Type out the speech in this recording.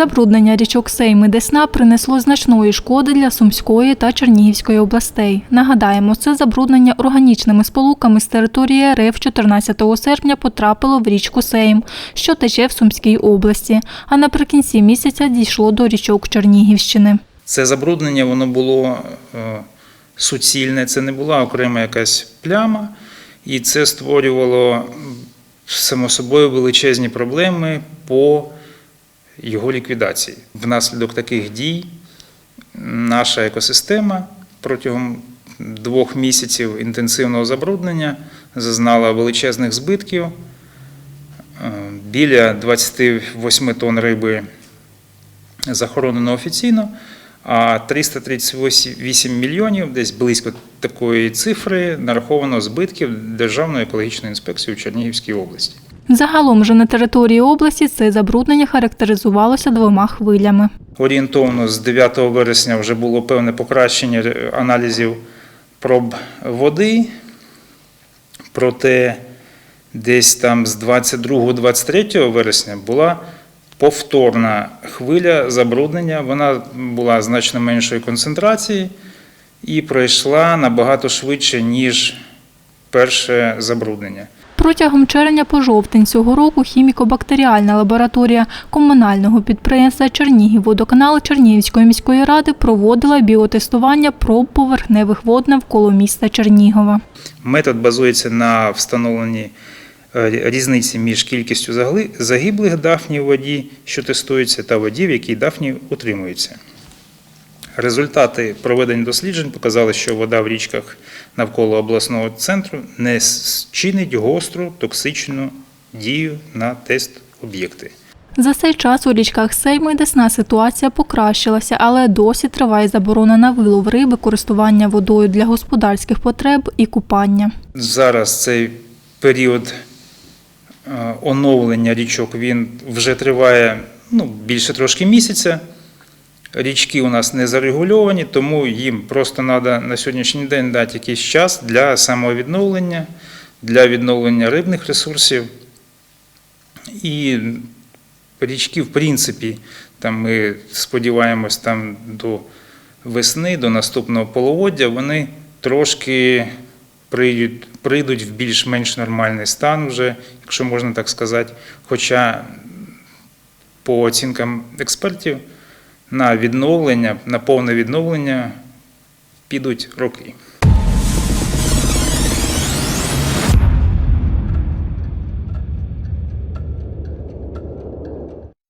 Забруднення річок Сейм і Десна принесло значної шкоди для Сумської та Чернігівської областей. Нагадаємо, це забруднення органічними сполуками з території РФ 14 серпня потрапило в річку Сейм, що тече в Сумській області, а наприкінці місяця дійшло до річок Чернігівщини. Це забруднення воно було е, суцільне, це не була окрема якась пляма, і це створювало само собою величезні проблеми по його ліквідації. Внаслідок таких дій наша екосистема протягом двох місяців інтенсивного забруднення зазнала величезних збитків. Е, Біля 28 тонн риби захоронено офіційно, а 338 мільйонів, десь близько такої цифри, нараховано збитків Державної екологічної інспекції у Чернігівській області. Загалом же на території області це забруднення характеризувалося двома хвилями. Орієнтовно з 9 вересня вже було певне покращення аналізів проб води, проте десь там з 22-23 вересня була повторна хвиля забруднення. Вона була значно меншої концентрації і пройшла набагато швидше, ніж перше забруднення. Протягом червня по жовтень цього року хіміко-бактеріальна лабораторія комунального підприємства Чернігівводоканал Чернігівської міської ради проводила біотестування проб поверхневих вод навколо міста Чернігова. Метод базується на встановленні е, різниці між кількістю загиблих дафній у воді, що тестується, та воді, в якій дафні утримуються. Результати проведення досліджень показали, що вода в річках навколо обласного центру не чинить гостру токсичну дію на тест об'єкти. За цей час у річках Сейм і Десна ситуація покращилася, але досі триває заборона на вилов риби, користування водою для господарських потреб і купання. Зараз цей період е, оновлення річок він вже триває ну, більше трошки місяця. Річки у нас не зарегульовані, тому їм просто треба на сьогоднішній день дати якийсь час для самовідновлення, для відновлення рибних ресурсів. І річки, в принципі, там ми сподіваємось, там до весни, до наступного половоддя, вони трошки прийдуть, прийдуть в більш-менш нормальний стан вже, якщо можна так сказати. Хоча по оцінкам експертів на відновлення, на повне відновлення підуть роки.